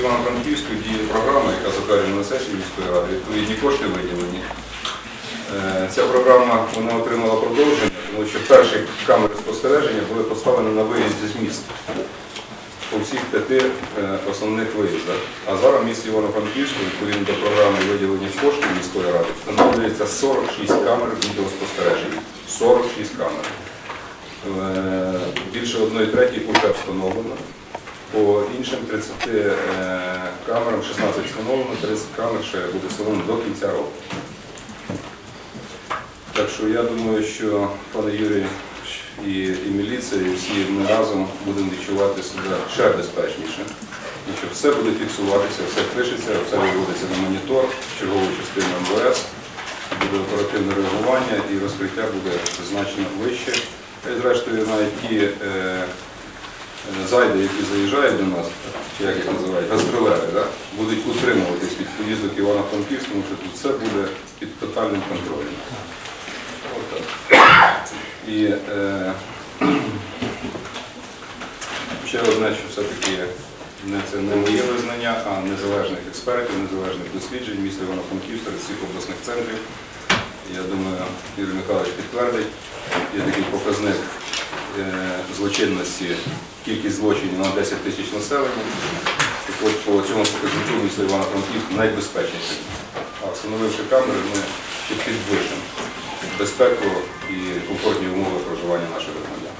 Івано-Франківську діє програма, яка затверджена на сесії міської ради. Відповідні кошти виділені. Е, Ця програма вона отримала продовження, тому що перші камери спостереження були поставлені на виїзді з міста по всіх п'яти е, основних виїздах. А зараз в місті Івано-Франківську, відповідно до програми виділення коштів міської ради, встановлюється 46 камер відеоспостереження. 46 камер. Е, Більше одної третій вже встановлено. По іншим 30 е, камерам 16 встановлено, 30 камер ще буде встановлено до кінця року. Так що я думаю, що пане Юрій і, і міліція, і всі ми разом будемо відчувати себе ще безпечніше. І що все буде фіксуватися, все пишеться, все виводиться на монітор, чергову частину МВС, буде оперативне реагування і розкриття буде значно вище. І зрештою навіть ті е, е, зайди, які заїжджають до нас, чи як їх називають, гастролери, да, будуть утримуватись від поїздок Івано-Франківськ, тому що тут все буде під тотальним контролем. І е, ще одне, що все-таки це не моє визнання, а незалежних експертів, незалежних досліджень міста Івано-Франківська, всіх обласних центрів. Я думаю, Юрій Михайлович підтвердить, є такий показник е, злочинності, кількість злочинів на 10 тисяч населення. От по цьому показнику місто Івано-Франківськ найбезпечніше. А встановивши камери, ми ще підвищимо безпеку і комфортні умови проживання наших громадян.